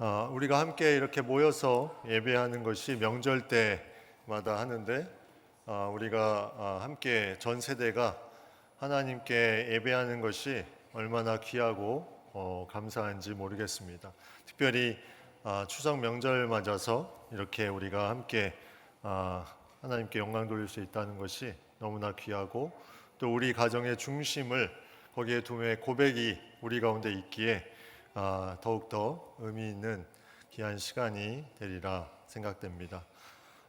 어, 우리가 함께 이렇게 모여서 예배하는 것이 명절 때마다 하는데 어, 우리가 어, 함께 전 세대가 하나님께 예배하는 것이 얼마나 귀하고 어, 감사한지 모르겠습니다. 특별히 아, 추석 명절 맞아서 이렇게 우리가 함께 아, 하나님께 영광 돌릴 수 있다는 것이 너무나 귀하고 또 우리 가정의 중심을 거기에 두매 고백이 우리 가운데 있기에 아, 더욱더 의미 있는 귀한 시간이 되리라 생각됩니다.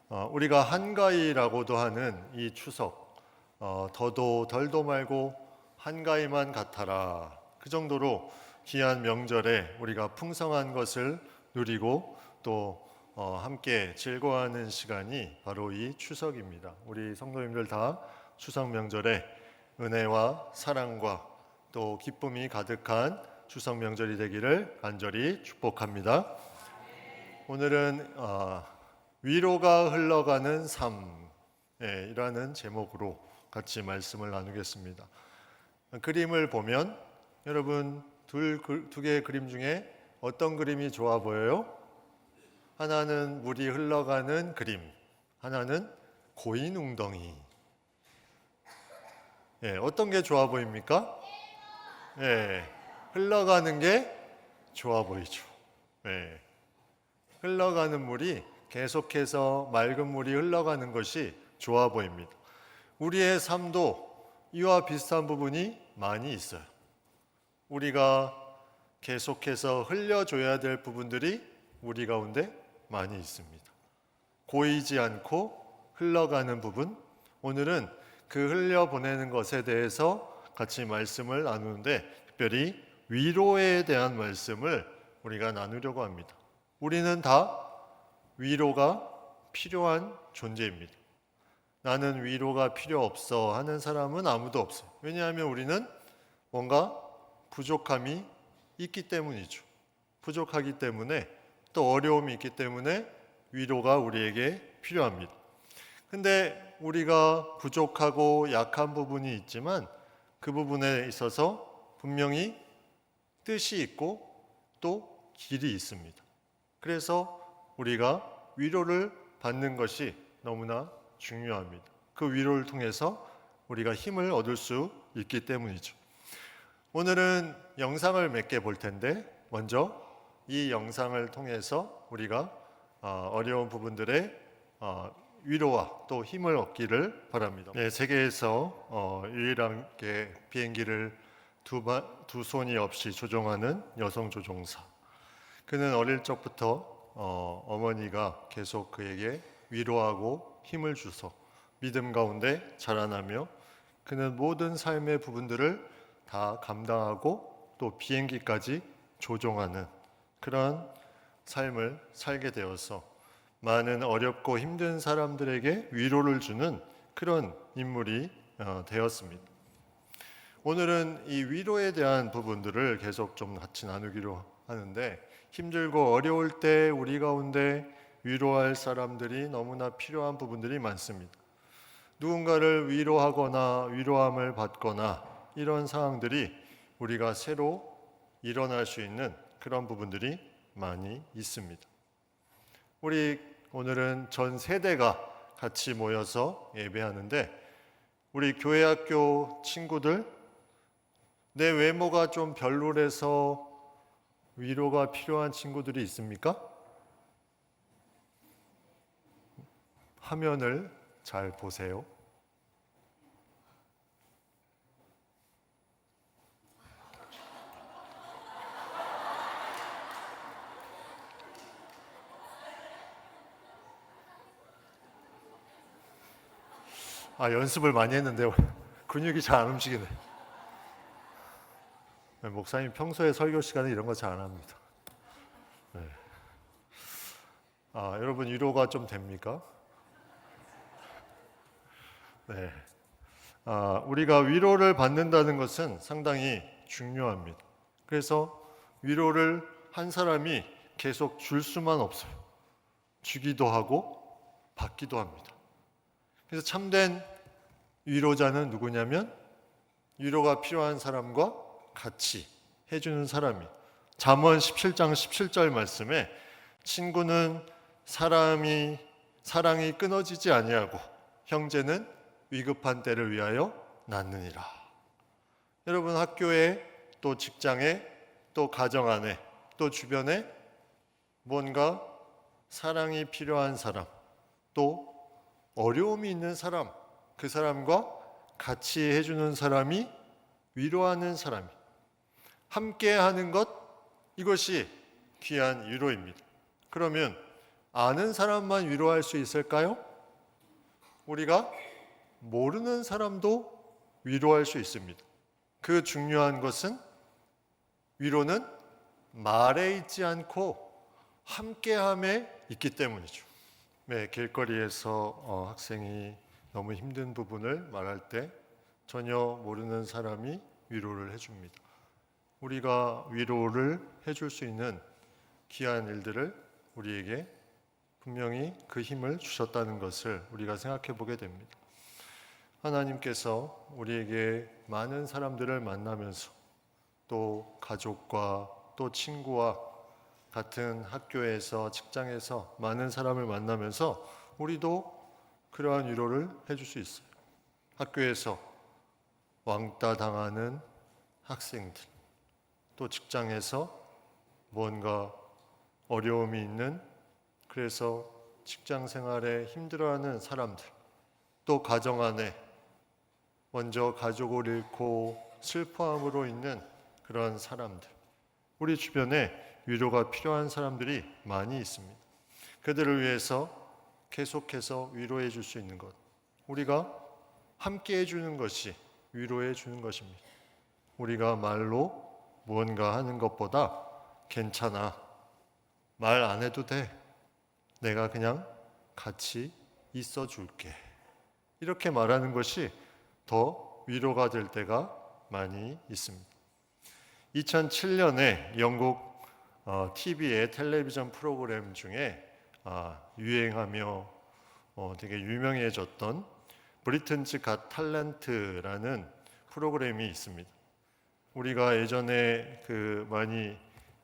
어, 우리가 한가위라고도 하는 이 추석 어, 더도 덜도 말고 한가위만 같아라 그 정도로 귀한 명절에 우리가 풍성한 것을 누리고 또 어, 함께 즐거워하는 시간이 바로 이 추석입니다. 우리 성도님들 다 추석 명절에 은혜와 사랑과 또 기쁨이 가득한 추석 명절이 되기를 간절히 축복합니다. 오늘은 어, 위로가 흘러가는 삶이라는 제목으로 같이 말씀을 나누겠습니다. 그림을 보면 여러분 둘 두 개의 그림 중에 어떤 그림이 좋아 보여요? 하나는 물이 흘러가는 그림, 하나는 고인 웅덩이. 예, 어떤 게 좋아 보입니까? 예, 흘러가는 게 좋아 보이죠. 예, 흘러가는 물이 계속해서 맑은 물이 흘러가는 것이 좋아 보입니다. 우리의 삶도 이와 비슷한 부분이 많이 있어요. 우리가 계속해서 흘려줘야 될 부분들이 우리 가운데 많이 있습니다. 고이지 않고 흘러가는 부분, 오늘은 그 흘려보내는 것에 대해서 같이 말씀을 나누는데 특별히 위로에 대한 말씀을 우리가 나누려고 합니다. 우리는 다 위로가 필요한 존재입니다. 나는 위로가 필요 없어 하는 사람은 아무도 없어요. 왜냐하면 우리는 뭔가 부족함이 있기 때문이죠. 부족하기 때문에 또 어려움이 있기 때문에 위로가 우리에게 필요합니다. 근데 우리가 부족하고 약한 부분이 있지만 그 부분에 있어서 분명히 뜻이 있고 또 길이 있습니다. 그래서 우리가 위로를 받는 것이 너무나 중요합니다. 그 위로를 통해서 우리가 힘을 얻을 수 있기 때문이죠. 오늘은 영상을 몇 개 볼 텐데 먼저 이 영상을 통해서 우리가 어, 어려운 부분들의 어, 위로와 또 힘을 얻기를 바랍니다. 네, 세계에서 어, 유일하게 비행기를 두, 바, 두 손이 없이 조종하는 여성 조종사. 그는 어릴 적부터 어, 어머니가 계속 그에게 위로하고 힘을 주서 믿음 가운데 자라나며 그는 모든 삶의 부분들을 다 감당하고 또 비행기까지 조종하는 그런 삶을 살게 되어서 많은 어렵고 힘든 사람들에게 위로를 주는 그런 인물이 어, 되었습니다. 오늘은 이 위로에 대한 부분들을 계속 좀 같이 나누기로 하는데 힘들고 어려울 때 우리 가운데 위로할 사람들이 너무나 필요한 부분들이 많습니다. 누군가를 위로하거나 위로함을 받거나 이런 상황들이 우리가 새로 일어날 수 있는 그런 부분들이 많이 있습니다. 우리 오늘은 전 세대가 같이 모여서 예배하는데 우리 교회 학교 친구들 내 외모가 좀 별로래서 위로가 필요한 친구들이 있습니까? 화면을 잘 보세요. 아, 연습을 많이 했는데 근육이 잘 안 움직이네. 네, 목사님 평소에 설교 시간에 이런 거 잘 안 합니다. 네. 아, 여러분 위로가 좀 됩니까? 네. 아, 우리가 위로를 받는다는 것은 상당히 중요합니다. 그래서 위로를 한 사람이 계속 줄 수만 없어요. 주기도 하고 받기도 합니다. 그래서 참된 위로자는 누구냐면 위로가 필요한 사람과 같이 해주는 사람이 잠언 17장 17절 말씀에 친구는 사람이 사랑이 끊어지지 아니하고 형제는 위급한 때를 위하여 낳느니라. 여러분 학교에 또 직장에 또 가정 안에 또 주변에 뭔가 사랑이 필요한 사람 또 어려움이 있는 사람 그 사람과 같이 해주는 사람이 위로하는 사람이 함께 하는 것 이것이 귀한 위로입니다. 그러면 아는 사람만 위로할 수 있을까요? 우리가 모르는 사람도 위로할 수 있습니다. 그 중요한 것은 위로는 말에 있지 않고 함께함에 있기 때문이죠. 네, 길거리에서 어, 학생이 너무 힘든 부분을 말할 때 전혀 모르는 사람이 위로를 해줍니다. 우리가 위로를 해줄 수 있는 귀한 일들을 우리에게 분명히 그 힘을 주셨다는 것을 우리가 생각해 보게 됩니다. 하나님께서 우리에게 많은 사람들을 만나면서 또 가족과 또 친구와 같은 학교에서 직장에서 많은 사람을 만나면서 우리도 그러한 위로를 해줄 수 있어요. 학교에서 왕따 당하는 학생들, 또 직장에서 뭔가 어려움이 있는 그래서 직장 생활에 힘들어하는 사람들, 또 가정 안에 먼저 가족을 잃고 슬퍼함으로 있는 그런 사람들, 우리 주변에 위로가 필요한 사람들이 많이 있습니다. 그들을 위해서 계속해서 위로해 줄 수 있는 것, 우리가 함께 해 주는 것이 위로해 주는 것입니다. 우리가 말로 무언가 하는 것보다 괜찮아. 말 안 해도 돼. 내가 그냥 같이 있어 줄게. 이렇게 말하는 것이 더 위로가 될 때가 많이 있습니다. 2007년에 영국 어, TV의 텔레비전 프로그램 중에 아, 유행하며 어, 되게 유명해졌던 브리튼즈 갓 탤런트라는 프로그램이 있습니다. 우리가 예전에 그 많이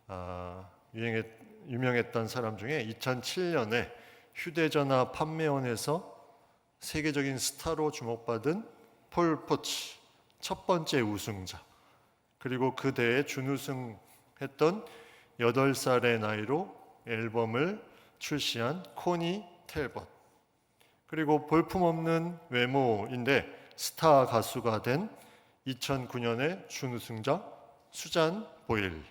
아, 유행했 유명했던 사람 중에 2007년에 휴대전화 판매원에서 세계적인 스타로 주목받은 폴 포츠 첫 번째 우승자 그리고 그 대회 준우승했던 8살의 나이로 앨범을 출시한 코니 텔벗 그리고 볼품없는 외모인데 스타 가수가 된 2009년의 준우승자 수잔 보일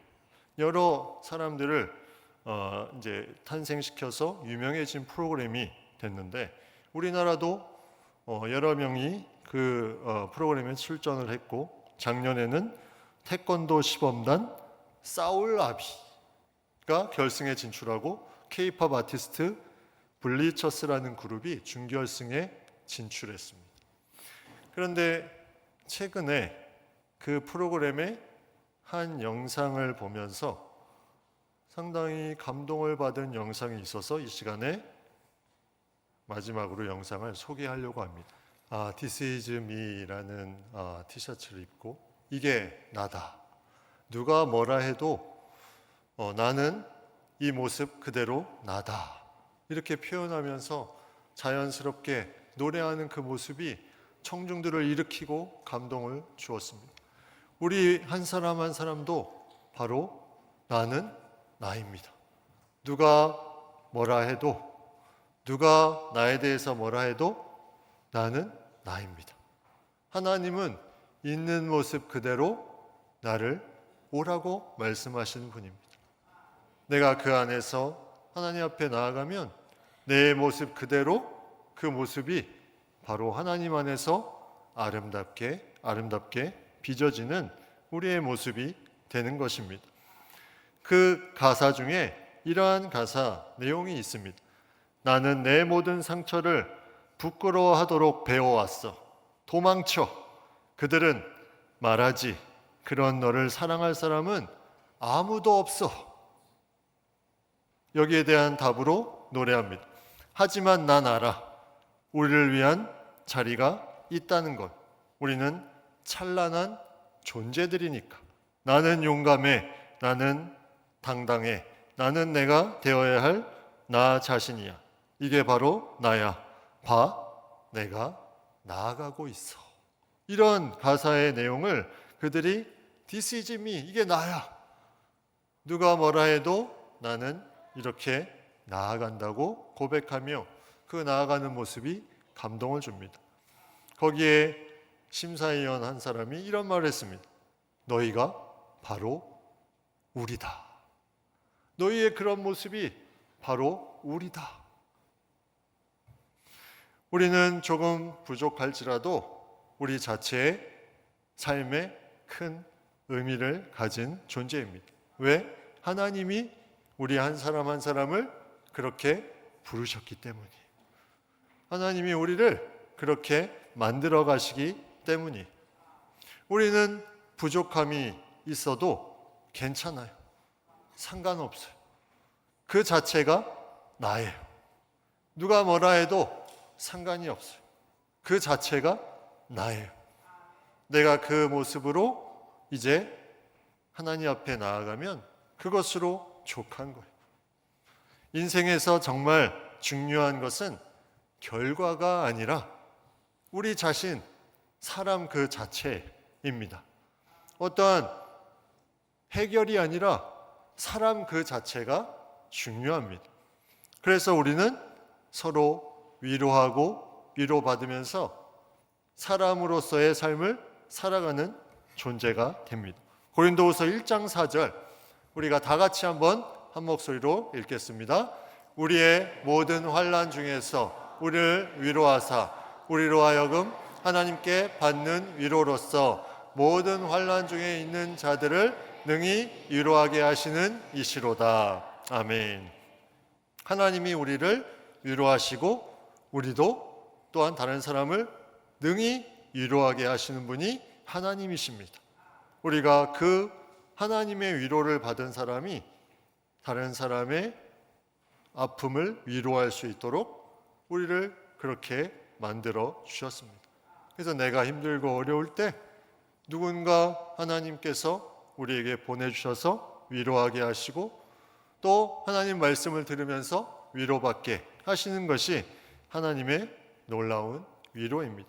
여러 사람들을 어, 이제 탄생시켜서 유명해진 프로그램이 됐는데 우리나라도 어, 여러 명이 그 어, 프로그램에 출전을 했고 작년에는 태권도 시범단 사울 아비가 결승에 진출하고 케이팝 아티스트 블리처스라는 그룹이 준결승에 진출했습니다. 그런데 최근에 그 프로그램의 한 영상을 보면서 상당히 감동을 받은 영상이 있어서 이 시간에 마지막으로 영상을 소개하려고 합니다. 아, This is me라는 아, 티셔츠를 입고 이게 나다. 누가 뭐라 해도 어, 나는 이 모습 그대로 나다. 이렇게 표현하면서 자연스럽게 노래하는 그 모습이 청중들을 일으키고 감동을 주었습니다. 우리 한 사람 한 사람도 바로 나는 나입니다. 누가 뭐라 해도 누가 나에 대해서 뭐라 해도 나는 나입니다. 하나님은 있는 모습 그대로 나를 오라고 말씀하시는 분입니다. 내가 그 안에서 하나님 앞에 나아가면 내 모습 그대로 그 모습이 바로 하나님 안에서 아름답게 아름답게 빚어지는 우리의 모습이 되는 것입니다. 그 가사 중에 이러한 가사 내용이 있습니다. 나는 내 모든 상처를 부끄러워하도록 배워왔어. 도망쳐. 그들은 말하지. 그런 너를 사랑할 사람은 아무도 없어. 여기에 대한 답으로 노래합니다. 하지만 난 알아. 우리를 위한 자리가 있다는 것. 우리는 찬란한 존재들이니까. 나는 용감해. 나는 당당해. 나는 내가 되어야 할 나 자신이야. 이게 바로 나야. 봐, 내가 나아가고 있어. 이런 가사의 내용을 그들이 This is me. 이게 나야. 누가 뭐라 해도 나는 이렇게 나아간다고 고백하며 그 나아가는 모습이 감동을 줍니다. 거기에 심사위원 한 사람이 이런 말을 했습니다. 너희가 바로 우리다. 너희의 그런 모습이 바로 우리다. 우리는 조금 부족할지라도 우리 자체의 삶에 큰 의미를 가진 존재입니다. 왜? 하나님이 우리 한 사람 한 사람을 그렇게 부르셨기 때문이에요. 하나님이 우리를 그렇게 만들어 가시기 때문이 우리는 부족함이 있어도 괜찮아요. 상관없어요. 그 자체가 나예요. 누가 뭐라 해도 상관이 없어요. 그 자체가 나예요. 내가 그 모습으로 이제 하나님 앞에 나아가면 그것으로 족한 거예요. 인생에서 정말 중요한 것은 결과가 아니라 우리 자신, 사람 그 자체입니다. 어떠한 해결이 아니라 사람 그 자체가 중요합니다. 그래서 우리는 서로 위로하고 위로받으면서 사람으로서의 삶을 살아가는 존재가 됩니다. 고린도후서 1장 4절 우리가 다 같이 한번 한 목소리로 읽겠습니다. 우리의 모든 환난 중에서 우리를 위로하사 우리로 하여금 하나님께 받는 위로로서 모든 환난 중에 있는 자들을 능히 위로하게 하시는 이시로다. 아멘. 하나님이 우리를 위로하시고 우리도 또한 다른 사람을 능히 위로하게 하시는 분이 하나님이십니다. 우리가 그 하나님의 위로를 받은 사람이 다른 사람의 아픔을 위로할 수 있도록 우리를 그렇게 만들어 주셨습니다. 그래서 내가 힘들고 어려울 때 누군가 하나님께서 우리에게 보내주셔서 위로하게 하시고 또 하나님 말씀을 들으면서 위로받게 하시는 것이 하나님의 놀라운 위로입니다.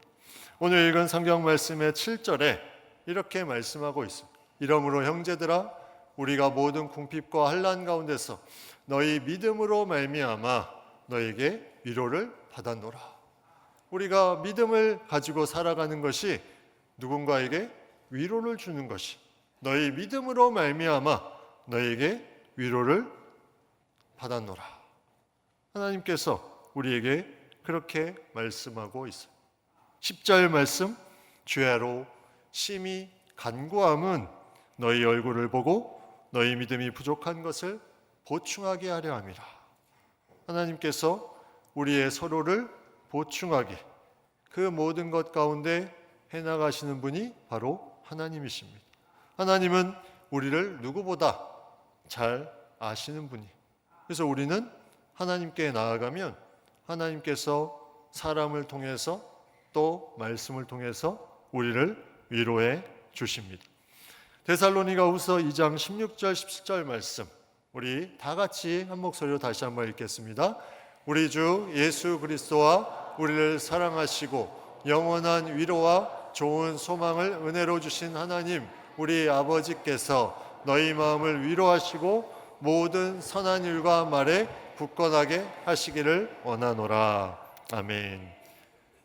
오늘 읽은 성경 말씀의 7절에 이렇게 말씀하고 있습니다. 이러므로 형제들아 우리가 모든 궁핍과 환난 가운데서 너희 믿음으로 말미암아 너에게 위로를 받았노라. 우리가 믿음을 가지고 살아가는 것이 누군가에게 위로를 주는 것이 너희 믿음으로 말미암아 너에게 위로를 받았노라. 하나님께서 우리에게 그렇게 말씀하고 있어요. 10절 말씀 주야로 심히 간구함은 너희 얼굴을 보고 너희 믿음이 부족한 것을 보충하게 하려 함이라. 하나님께서 우리의 서로를 보충하게 그 모든 것 가운데 해 나가시는 분이 바로 하나님이십니다. 하나님은 우리를 누구보다 잘 아시는 분이. 그래서 우리는 하나님께 나아가면 하나님께서 사람을 통해서 또 말씀을 통해서 우리를 위로해 주십니다. 데살로니가 후서 2장 16절 17절 말씀 우리 다 같이 한 목소리로 다시 한번 읽겠습니다. 우리 주 예수 그리스도와 우리를 사랑하시고 영원한 위로와 좋은 소망을 은혜로 주신 하나님 우리 아버지께서 너희 마음을 위로하시고 모든 선한 일과 말에 굳건하게 하시기를 원하노라. 아멘.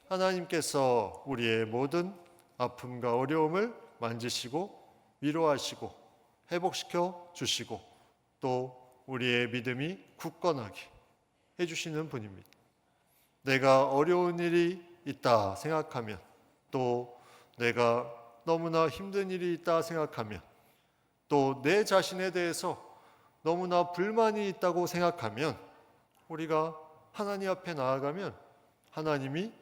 하나님께서 우리의 모든 아픔과 어려움을 만지시고 위로하시고 회복시켜 주시고 또 우리의 믿음이 굳건하게 해주시는 분입니다. 내가 어려운 일이 있다 생각하면 또 내가 너무나 힘든 일이 있다 생각하면 또 내 자신에 대해서 너무나 불만이 있다고 생각하면 우리가 하나님 앞에 나아가면 하나님이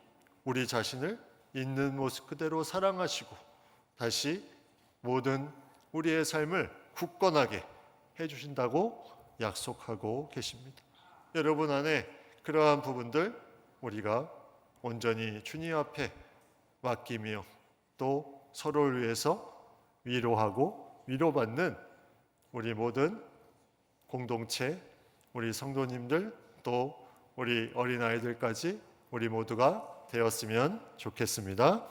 우리 자신을 있는 모습 그대로 사랑하시고 다시 모든 우리의 삶을 굳건하게 해주신다고 약속하고 계십니다. 여러분 안에 그러한 부분들 우리가 온전히 주님 앞에 맡기며 또 서로를 위해서 위로하고 위로받는 우리 모든 공동체, 우리 성도님들 또 우리 어린아이들까지 우리 모두가 되었으면 좋겠습니다.